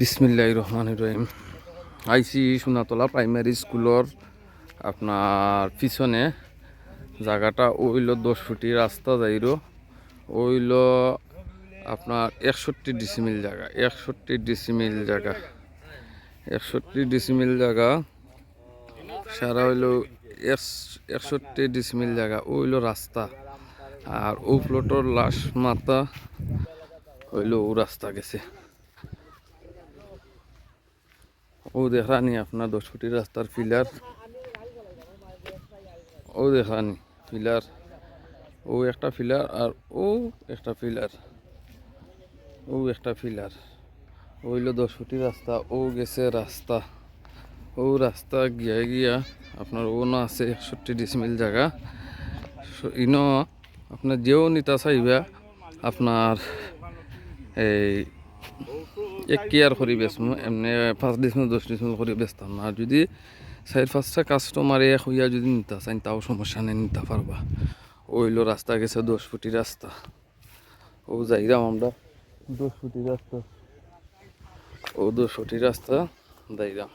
বিসমিল্লাহ রহমান রহিম। আইসি সোনাতলা প্রাইমারি স্কুলের আপনার পিছনে জায়গাটা ওইল দশ ফুটি রাস্তা যাইরো, ওইল আপনার একষট্টি ডিসিমিল জায়গা, একষট্টি ডিসিমিল জায়গা, একষট্টি ডিসিমিল জায়গা, সারা হইল একষট্টি ডিসমিল জায়গা, ওইল রাস্তা। আর ও প্লটর লাশ মাথা হইল ও রাস্তা গেছে। ও দেখানি আপনার দশ ফুটি রাস্তার ফিলার ও দেখানি ফিলার ও একটা ফিলার আর ও একটা ফিলার ও একটা ফিলার ওইল দশ ফুটি রাস্তা, ও গেছে রাস্তা। ও রাস্তা গিয়া গিয়া আপনার ও না আছে একষট্টি ডিসমিল জায়গা। ইনো আপনার যেও নিতা চাইবা, আপনার এই এক কেয়ার করি বেচমু এমনি পাঁচ ডিসমিল দশ ডিসমিল করে বেচতাম না। যদি চার পাঁচটা কাস্টমার এক হইয়া যদি নিতা চাই তাও সমস্যা নেই, নিতে পারবা। ওইলো রাস্তা গেছে দশ ফুটি রাস্তা। ও যাইরাম আমরা। দশ ফুটি রাস্তা। ও দশ ফুটি রাস্তা, যাইরাম।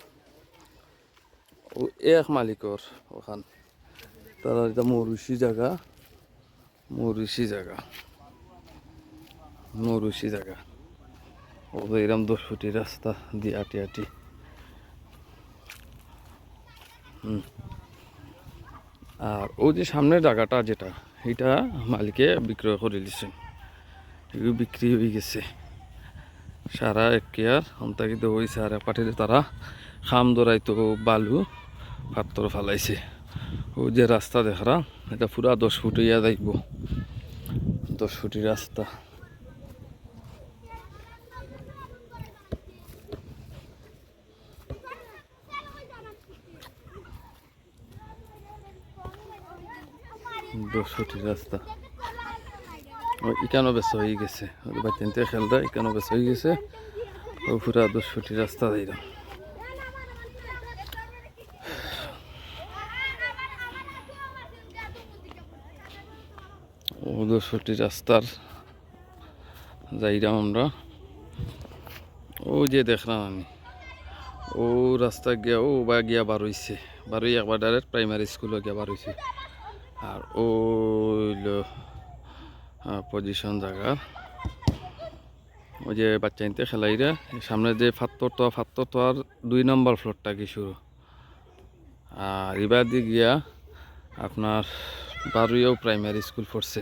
ও এক মালিকর ওখান। তারা এটা মরুষি জায়গা। মরুষি জায়গা। মরুষি জায়গা। ও তো এরম দশ ফুটি রাস্তা দিয়ে আটি আটি হুম। আর ও যে সামনের জায়গাটা যেটা, এটা মালিকে বিক্রয় করে দিছেন এগুলো বিক্রি হয়ে গেছে। সারা এক কেয়ার অন্তাকিত হয়েছে আর পাঠিয়ে তারা খাম দরাইতো বালু পাত্তর ফালাইছে। ও যে রাস্তা দেখরা, এটা পুরা দশ ফুট ইয়া যাইব। দশ ফুটি রাস্তা। দশ রাস্তা ও ইকানো বেশ হয়ে গেছে। ওদের বাচ্চাতে খেলটা ইকানো বেশ হয়ে গেছে। ও পুরা দশ রাস্তা দিলাম দশ রাস্তার যাইলাম আমরা। ও যে দেখলাম আমি। ও রাস্তা গিয়া ও বা গিয়া বার হইছে বার হই একবার ডাইরেক্ট প্রাইমারি স্কুলে গিয়া বার হইছে আর ওইল পজিশন জায়গা। ওই যে বাচ্চা নিতে খেলাইরা সামনে যে ফাত্তর তো ফাত্তর তো আর দুই নম্বর ফ্লোরটা কি শুরু? আর এবার দিয়ে গিয়া আপনার বারুইয়াও প্রাইমারি স্কুল পড়ছে।